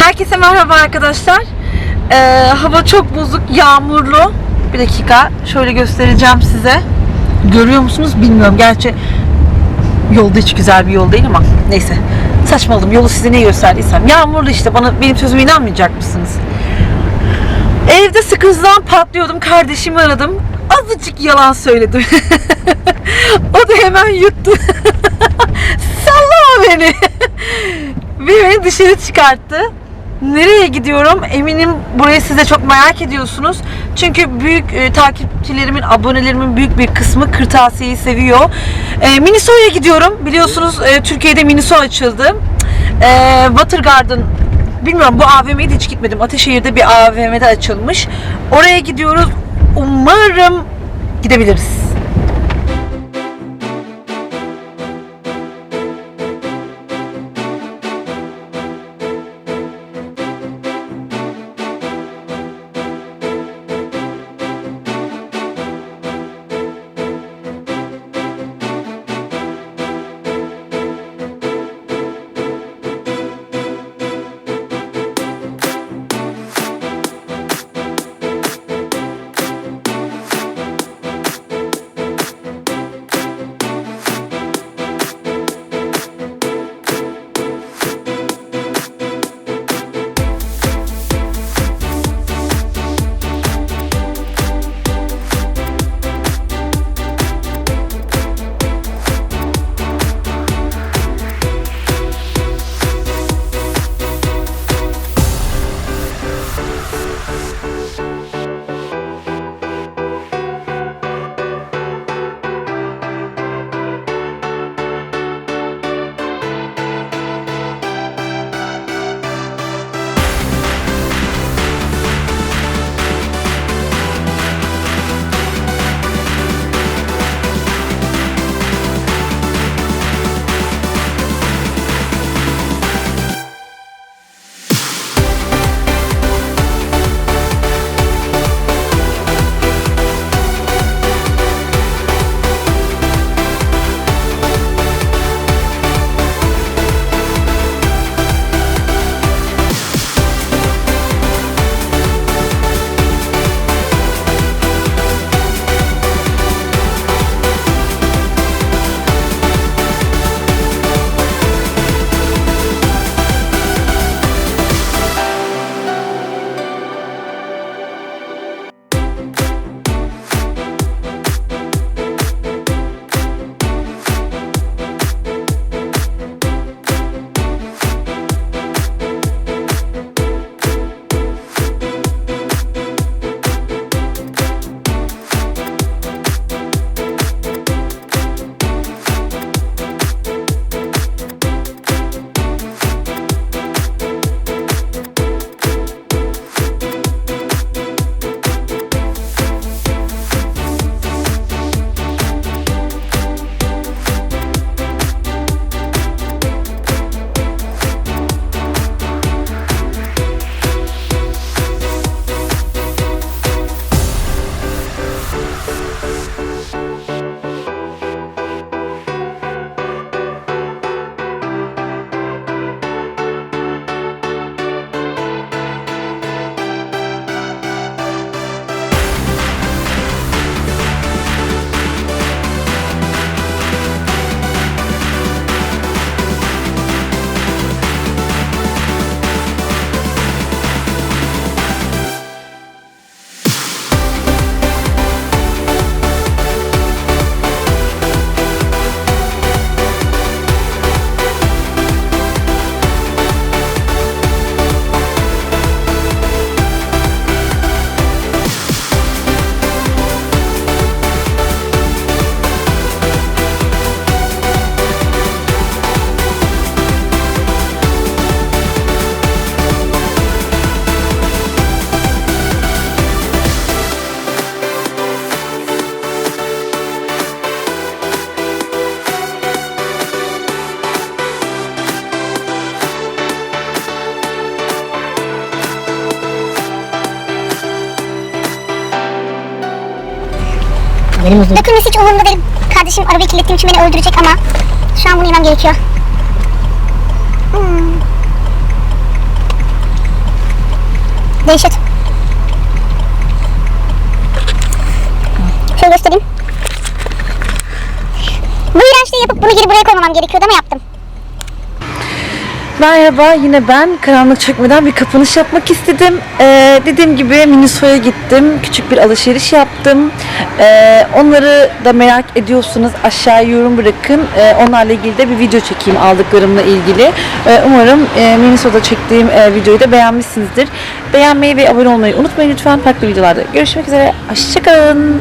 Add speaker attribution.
Speaker 1: Herkese merhaba arkadaşlar. Ee, hava çok bozuk, yağmurlu. Bir dakika, şöyle göstereceğim size. Görüyor musunuz bilmiyorum. Gerçi yolda hiç güzel bir yol değil ama neyse. Saçmaladım. Yolu size ne gösterdiysem. Yağmurlu işte. Bana benim sözüme inanmayacak mısınız? Evde sıkıntıdan patlıyordum. Kardeşimi aradım. Azıcık yalan söyledim. o da hemen yuttu. Sallama beni. Ve beni dışarı çıkarttı. Nereye gidiyorum? Eminim burayı siz de çok merak ediyorsunuz. Çünkü büyük e, takipçilerimin, abonelerimin büyük bir kısmı kırtasiyeyi seviyor. E, Miniso'ya gidiyorum. Biliyorsunuz e, Türkiye'de Miniso açıldı. E, Watergarden bilmiyorum bu AVM'ye de hiç gitmedim. Ateşehir'de bir AVM'de açılmış. Oraya gidiyoruz. Umarım gidebiliriz.
Speaker 2: Benim uzun.
Speaker 3: Dökülmesi hiç umurumda değil. Kardeşim arabayı kirlettiğim için beni öldürecek ama şu an bunu yemem gerekiyor. Hmm. Dehşet. Şöyle göstereyim. Bu iğrençliği yapıp bunu geri buraya koymamam gerekiyordu ama yaptım.
Speaker 1: Merhaba yine ben karanlık çökmeden bir kapanış yapmak istedim. Ee, dediğim gibi Miniso'ya gittim. Küçük bir alışveriş yaptım. Ee, onları da merak ediyorsanız aşağıya yorum bırakın. Ee, onlarla ilgili de bir video çekeyim aldıklarımla ilgili. Ee, umarım e, Miniso'da çektiğim e, videoyu da beğenmişsinizdir. Beğenmeyi ve abone olmayı unutmayın lütfen. Farklı videolarda görüşmek üzere. Hoşçakalın.